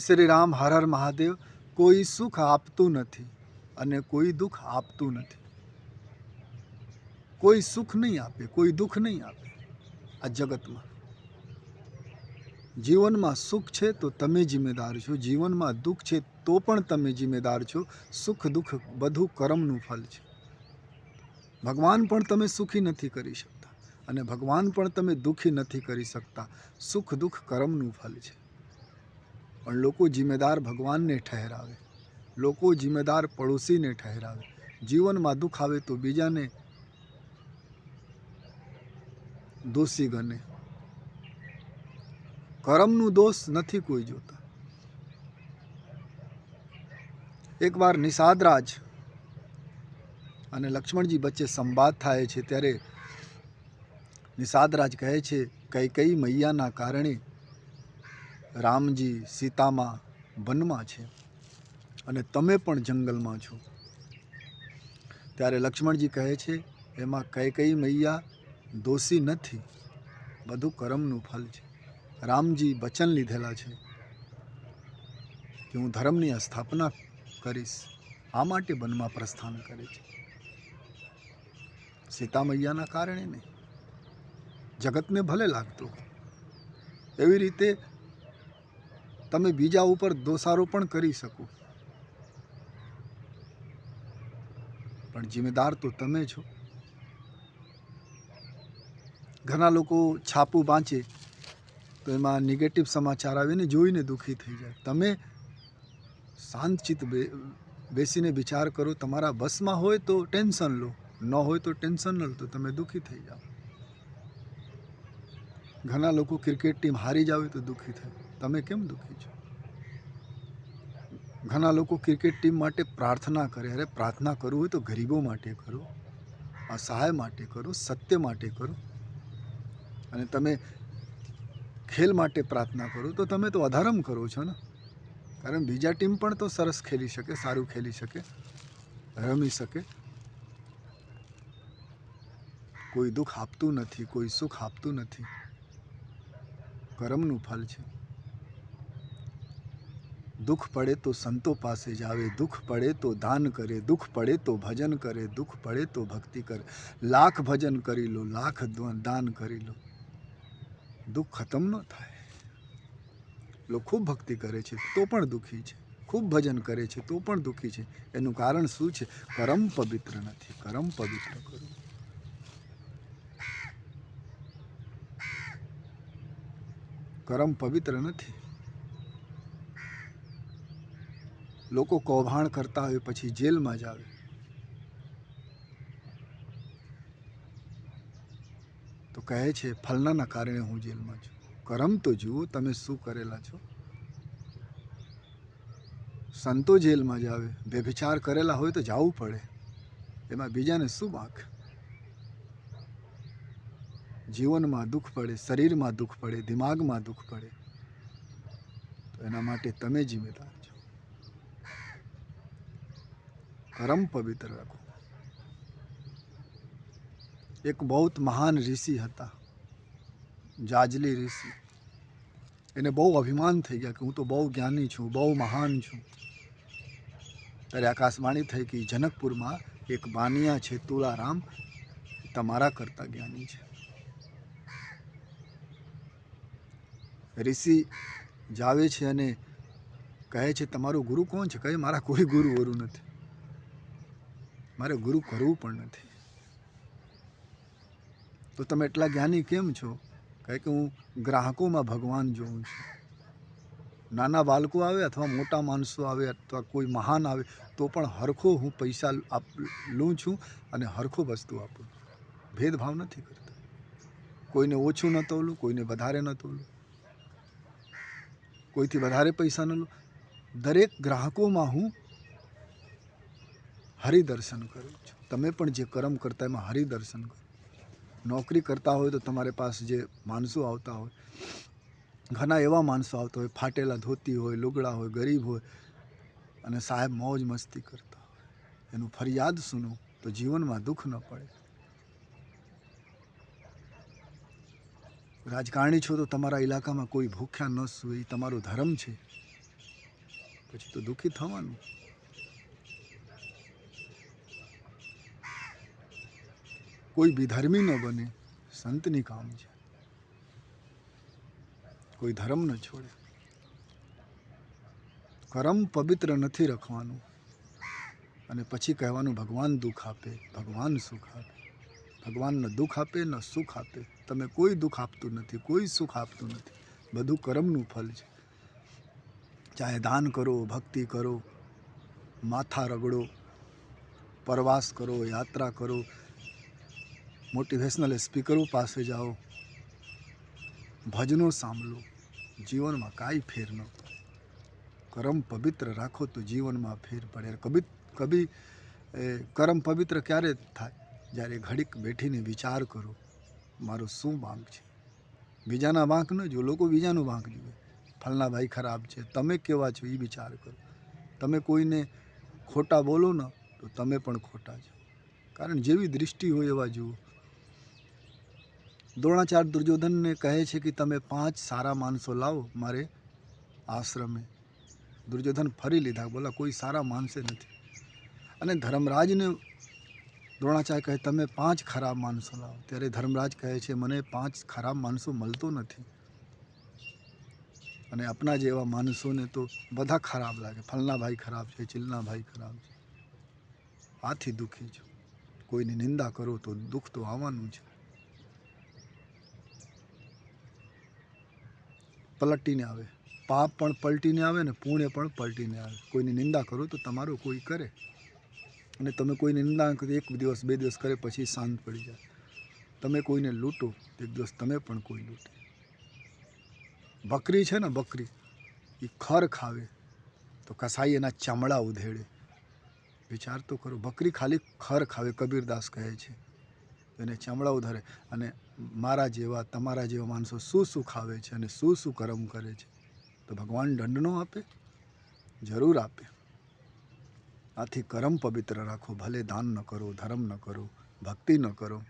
શ્રી રામ, હર હર મહાદેવ. કોઈ સુખ આપતું નથી અને કોઈ દુઃખ આપતું નથી. કોઈ સુખ નહીં આપે, કોઈ દુઃખ નહીં આપે આ જગતમાં. જીવનમાં સુખ છે તો તમે જિમ્મેદાર છો. જીવનમાં દુઃખ છે તો પણ તમે જિમ્મેદાર છો. સુખ દુઃખ બધું કર્મનું ફલ છે. ભગવાન પણ તમે સુખી નથી કરી શકતા અને ભગવાન પણ તમે દુઃખી નથી કરી શકતા. સુખ દુઃખ કર્મનું ફલ છે. પણ લોકો જિમ્મેદાર ભગવાનને ઠહેરાવે લોકો જિમ્મેદાર પડોશીને ઠહેરાવે જીવનમાં દુઃખ આવે તો બીજાને દોષી ગણે કરમનું દોષ નથી કોઈ જોતા એકવાર નિષાદરાજ અને લક્ષ્મણજી વચ્ચે સંવાદ થાય છે ત્યારે નિષાદરાજ કહે છે કઈ કઈ મૈયાના કારણે રામજી સીતામાં વનમાં છે અને તમે પણ જંગલમાં છો. ત્યારે લક્ષ્મણજી કહે છે, એમાં કઈ કઈ મૈયા દોષી નથી. બધું કરમનું ફલ છે. રામજી વચન લીધેલા છે કે હું ધર્મની સ્થાપના કરીશ. આ માટે વનમાં પ્રસ્થાન કરે છે. સીતા મૈયાના કારણે નહીં. જગતને ભલે લાગતું એવી રીતે તમે બીજા ઉપર દોષારોપણ કરી શકો. પણ જિમ્મેદાર તો તમે છો. ઘણા લોકો છાપું વાંચે તો એમાં નેગેટિવ સમાચાર આવીને જોઈને દુઃખી થઈ જાય. તમે શાંતચિત્ત બેસીને વિચાર કરો, તમારા બસમાં હોય તો ટેન્શન લો, ન હોય તો ટેન્શન ન લો, તો તમે દુઃખી થઈ જાઓ. ઘણા લોકો ક્રિકેટ ટીમ હારી જાવે તો દુઃખી થાય. તમે કેમ દુઃખી છો? ઘણા લોકો ક્રિકેટ ટીમ માટે પ્રાર્થના કરે. અરે, પ્રાર્થના કરવું હોય તો ગરીબો માટે કરો, અસહાય માટે કરો, સત્ય માટે કરો. અને તમે ખેલ માટે પ્રાર્થના કરો તો તમે તો અધર્મ કરો છો ને. કારણ બીજા ટીમ પણ તો સરસ ખેલી શકે, સારું ખેલી શકે, રમી શકે. કોઈ દુઃખ આપતું નથી, કોઈ સુખ આપતું નથી. કર્મનું ફલ છે. દુઃખ પડે તો સંતો પાસે જાવે દુઃખ પડે તો દાન કરે, દુઃખ પડે તો ભજન કરે, દુઃખ પડે તો ભક્તિ કરે. લાખ ભજન કરી લો, લાખ દાન કરી લો. દુઃખ ખતમ ન થાય. લોકો ખૂબ ભક્તિ કરે છે, તો પણ દુઃખી છે. ખૂબ ભજન કરે છે, તો પણ દુઃખી છે. એનું કારણ શું છે? કરમ પવિત્ર નથી કરમ પવિત્ર કરો. કરમ પવિત્ર નથી. લોકો કૌભાંડ કરતા હોય, પછી જેલમાં જ આવે. તો કહે છે, ફલનાના કારણે હું જેલમાં છું. કરમ તો જુઓ, તમે શું કરેલા છો? સંતો જેલમાં જ આવે. બેભિચાર કરેલા હોય તો જવું પડે. એમાં બીજાને શું વાંક? જીવનમાં દુઃખ પડે, શરીરમાં દુઃખ પડે, દિમાગમાં દુઃખ પડે. તો એના માટે તમે જિમ્મેદાર કરમ પવિત્ર રાખો. એક બહુ મહાન ઋષિ હતા, જાજલી ઋષિ. એને બહુ અભિમાન થઈ ગયા કે હું તો બહુ જ્ઞાની છું, બહુ મહાન છું. ત્યારે આકાશવાણી થઈ કે જનકપુરમાં એક બાનિયા છે તુલારામ તમારા કરતાં જ્ઞાની છે. ઋષિ જાવે છે અને કહે છે, તમારું ગુરુ કોણ છે? કહે, મારા કોઈ ગુરુ વરુ નથી. મારે ગુરુ કરવું પણ નથી. તો તમે એટલા જ્ઞાની કેમ છો? કહે કે હું ગ્રાહકોમાં ભગવાન જોઉં છું. નાના બાળકો આવે અથવા મોટા માણસો આવે અથવા કોઈ મહાન આવે તો પણ હરખો હું પૈસા આપ, લઉં છું અને હરખો વસ્તુ આપું ભેદભાવ નથી કરતો. કોઈને ઓછું ન તોલું, કોઈને વધારે ન તોલું. કોઈથી વધારે પૈસા ન લઉં દરેક ગ્રાહકોમાં હું હરિદર્શન કરું છું. તમે પણ જે કર્મ કરતા એમાં હરિદર્શન કરો. નોકરી કરતા હોય તો તમારી પાસે જે માણસો આવતા હોય, ઘણા એવા માણસો આવતા હોય, ફાટેલા ધોતી હોય, લુગડા હોય, ગરીબ હોય અને સાહેબ મોજ મસ્તી કરતા હોય. એનું ફરિયાદ સુનો તો જીવનમાં દુઃખ ન પડે. રાજકારણી છો તો તમારા ઇલાકામાં કોઈ ભૂખ્યા ન સુવે એ તમારો ધર્મ છે. પછી તો દુઃખી થવાનું. કોઈ વિધર્મી ન બને, સંતની કામ છે. કોઈ ધર્મ ન છોડે. કરમ પવિત્ર નથી રખવાનું. અને પછી કહેવાનું, ભગવાન દુઃખ આપે, ભગવાન સુખ આપે. ભગવાન ન દુઃખ આપે, ન સુખ આપે. તમે કોઈ દુઃખ આપતું નથી, કોઈ સુખ આપતું નથી. બધું કરમનું ફલ છે. ચાહે દાન કરો, ભક્તિ કરો, માથા રગડો, પ્રવાસ કરો, યાત્રા કરો મોટિવેશનલ સ્પીકરો પાસે જાઓ ભજનો સાંભળો, જીવનમાં કાંઈ ફેર ન. કરમ પવિત્ર રાખો તો જીવનમાં ફેર પડે. કભી કભી કરમ પવિત્ર ક્યારે થાય? જ્યારે ઘડીક બેઠીને વિચાર કરો, મારો શું વાંક છે? બીજાના વાંક ન જો લોકો બીજાનું વાંક જુએ. ફલના ભાઈ ખરાબ છે, તમે કેવા છો એ વિચાર કરો. તમે કોઈને ખોટા બોલો ને, તો તમે પણ ખોટા છો. કારણ જેવી દૃષ્ટિ હોય એવા જુઓ. દ્રોણાચાર્ય દુર્યોધનને કહે છે કે તમે પાંચ સારા માણસો લાવો મારે આશ્રમે. દુર્યોધન ફરી લીધા, બોલા, કોઈ સારા માણસે નથી. અને ધર્મરાજને દ્રોણાચાર્ય કહે, તમે પાંચ ખરાબ માણસો લાવો. ત્યારે ધર્મરાજ કહે છે, મને પાંચ ખરાબ માણસો મળતો નથી. અને આપણા જેવા માણસોને તો બધા ખરાબ લાગે. ફલના ભાઈ ખરાબ છે, ચિલના ભાઈ ખરાબ છે. આથી દુઃખી છું. કોઈની નિંદા કરો તો દુઃખ તો આવવાનું છે પલટીને આવે. પાપ પણ પલટીને આવે ને પુણ્ય પણ પલટીને આવે. કોઈની નિંદા કરો તો તમારું કોઈ કરે. અને તમે કોઈની નિંદા એક દિવસ, બે દિવસ કરે પછી શાંત પડી જાય. તમે કોઈને લૂંટો, એક દિવસ તમે પણ કોઈ લૂંટે. બકરી છે ને બકરી એ ખર ખાવે તો કસાઈ એના ચામડા ઉધેડે. વિચાર તો કરો, બકરી ખાલી ખર ખાવે, કબીરદાસ કહે છે. એને ચામડા ઉધારે અને મારા જેવા, તમારા જેવા માણસો શું શું ખાવે છે અને શું શું કર્મ કરે છે? તો ભગવાન દંડનો આપે, જરૂર આપે. આથી કરમ પવિત્ર રાખો, ભલે દાન ન કરો, ધર્મ ન કરો, ભક્તિ ન કરો.